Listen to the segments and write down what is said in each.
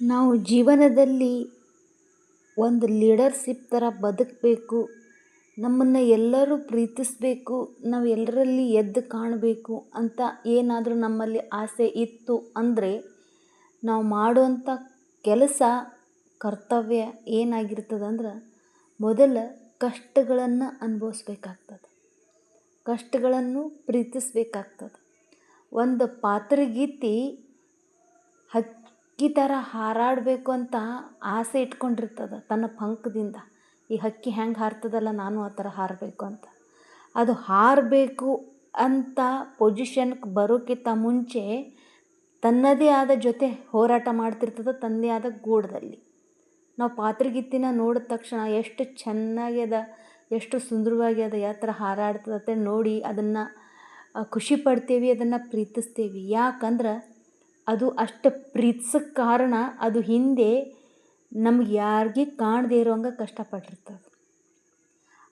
ನಾವು ಜೀವನದಲ್ಲಿ ಒಂದು ಲೀಡರ್ಶಿಪ್ ಥರ ಬದುಕಬೇಕು. ನಮ್ಮನ್ನು ಎಲ್ಲರೂ ಪ್ರೀತಿಸಬೇಕು. ನಾವು ಎಲ್ಲರಲ್ಲಿ ಎದ್ದು ಕಾಣಬೇಕು ಅಂತ ಏನಾದರೂ ನಮ್ಮಲ್ಲಿ ಆಸೆ ಇತ್ತು ಅಂದರೆ ನಾವು ಮಾಡುವಂಥ ಕೆಲಸ, ಕರ್ತವ್ಯ ಏನಾಗಿರ್ತದಂದ್ರೆ ಮೊದಲು ಕಷ್ಟಗಳನ್ನು ಅನುಭವಿಸ್ಬೇಕಾಗ್ತದೆ. ಕಷ್ಟಗಳನ್ನು ಪ್ರೀತಿಸಬೇಕಾಗ್ತದೆ. ಒಂದು ಪಾತ್ರಗೀತಿ ಹಕ್ಕಿ ಥರ ಹಾರಾಡಬೇಕು ಅಂತ ಆಸೆ ಇಟ್ಕೊಂಡಿರ್ತದೆ ತನ್ನ ಪಂಕದಿಂದ. ಈ ಹಕ್ಕಿ ಹೆಂಗೆ ಹಾರ್ತದಲ್ಲ ನಾನು ಆ ಥರ ಹಾರಬೇಕು ಅಂತ. ಅದು ಹಾರಬೇಕು ಅಂತ ಪೊಜಿಷನ್ಗೆ ಬರೋಕ್ಕಿಂತ ಮುಂಚೆ ತನ್ನದೇ ಆದ ಜೊತೆ ಹೋರಾಟ ಮಾಡ್ತಿರ್ತದೆ ತನ್ನದೇ ಆದ ಗೂಡದಲ್ಲಿ. ನಾವು ಪಾತ್ರೆಗಿತ್ತಿನ ನೋಡಿದ ತಕ್ಷಣ ಎಷ್ಟು ಚೆನ್ನಾಗ್ಯದ, ಎಷ್ಟು ಸುಂದರವಾಗಿ ಅದ ಯಾವ ಥರ ಹಾರಾಡ್ತದೆ ನೋಡಿ ಅದನ್ನು ಖುಷಿ ಪಡ್ತೀವಿ, ಅದನ್ನು ಪ್ರೀತಿಸ್ತೀವಿ. ಯಾಕಂದ್ರೆ ಅದು ಅಷ್ಟು ಪ್ರೀತ್ಸಕ್ಕೆ ಕಾರಣ ಅದು ಹಿಂದೆ ನಮ್ಗೆ ಯಾರಿಗೆ ಕಾಣದೇ ಇರೋಂಗೆ ಕಷ್ಟಪಟ್ಟಿರ್ತದೆ.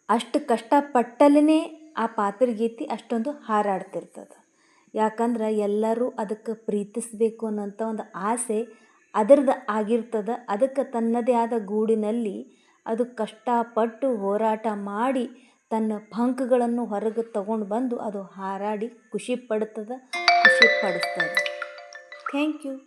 ಅಷ್ಟು ಕಷ್ಟಪಟ್ಟಲ್ಲೇ ಆ ಪಾತ್ರಗೀತಿ ಅಷ್ಟೊಂದು ಹಾರಾಡ್ತಿರ್ತದೆ. ಯಾಕಂದ್ರೆ ಎಲ್ಲರೂ ಅದಕ್ಕೆ ಪ್ರೀತಿಸಬೇಕು ಅನ್ನೋಂಥ ಒಂದು ಆಸೆ ಅದರದ್ದು ಆಗಿರ್ತದೆ. ಅದಕ್ಕೆ ತನ್ನದೇ ಆದ ಗೂಡಿನಲ್ಲಿ ಅದು ಕಷ್ಟಪಟ್ಟು ಹೋರಾಟ ಮಾಡಿ ತನ್ನ ಪಂಕ್ಗಳನ್ನು ಹೊರಗೆ ತಗೊಂಡು ಬಂದು ಅದು ಹಾರಾಡಿ ಖುಷಿ ಪಡ್ತದೆ, ಖುಷಿ ಪಡಿಸ್ತದೆ. Thank you.